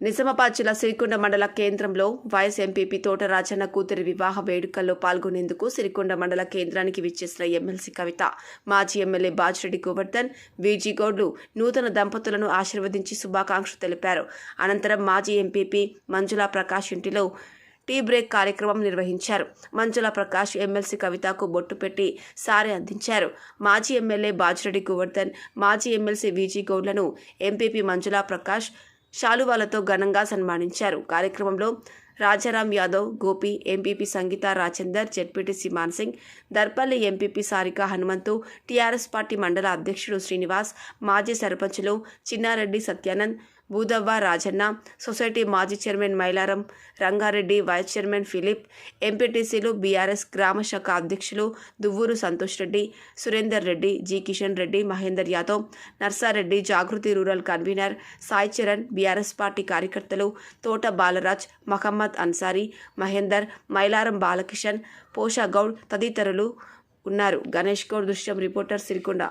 నిజామాబాద్ సిరికొండ మండల కేంద్రంలో YS MPP తోట రాజన్న కూతురి వివాహ వేడుకల్లో పాల్గొనేందుకు సిరికొండ మండల కేంద్రానికి విచ్చేసిన ఎమ్మెల్సీ కవిత మాజీ ఎమ్మెల్యే బాజిరెడ్డి గోవర్ధన్ వీజీ గౌడ్లు నూతన దంపతులను ఆశీర్వదించి శుభాకాంక్షలు తెలిపారు. అనంతరం మాజీ ఎంపీపీ మంజులా ప్రకాష్ ఇంటిలో టీ బ్రేక్ కార్యక్రమం నిర్వహించారు. మంచుల ప్రకాష్ ఎమ్మెల్సీ కవితకు బొట్టు పెట్టి సారె అందించారు. మాజీ ఎమ్మెల్యే బాజిరెడ్డి గోవర్ధన్ మాజీ ఎమ్మెల్సీ విజీ గౌడ్లను ఎంపీపీ మంజులా ప్రకాష్ శాలువాలతో ఘనంగా సన్మానించారు. కార్యక్రమంలో Rajaram Yadav Gopi MPP Sangeetha Rajender ZPTC Mansingh Darpalli MPP Sarika Hanumanthu TRS party మండల అధ్యక్షుడు శ్రీనివాస్ మాజీ సర్పంచులు చిన్నారెడ్డి సత్యానంద్ బూదవ్వ రాజన్న సొసైటీ మాజీ chairman Mailaram Rangareddy vice chairman Philip ఎంపీటీసీలు బీఆర్ఎస్ గ్రామ శాఖ అధ్యక్షులు Duvvuru Santosh Reddy Surender Reddy G Kishan Reddy Mahender Yadav Narsareddy Jagruthi rural convener Sai Charan BRS party కార్యకర్తలు తోట బాలరాజ్ మహమ్మద్ అన్సారీ మహేందర్ మైలారం బాలకిషన్ పోషా గౌడ్ తదితరులు ఉన్నారు. గణేష్ గౌడ్ దృశ్యం రిపోర్టర్ సిరికొండ.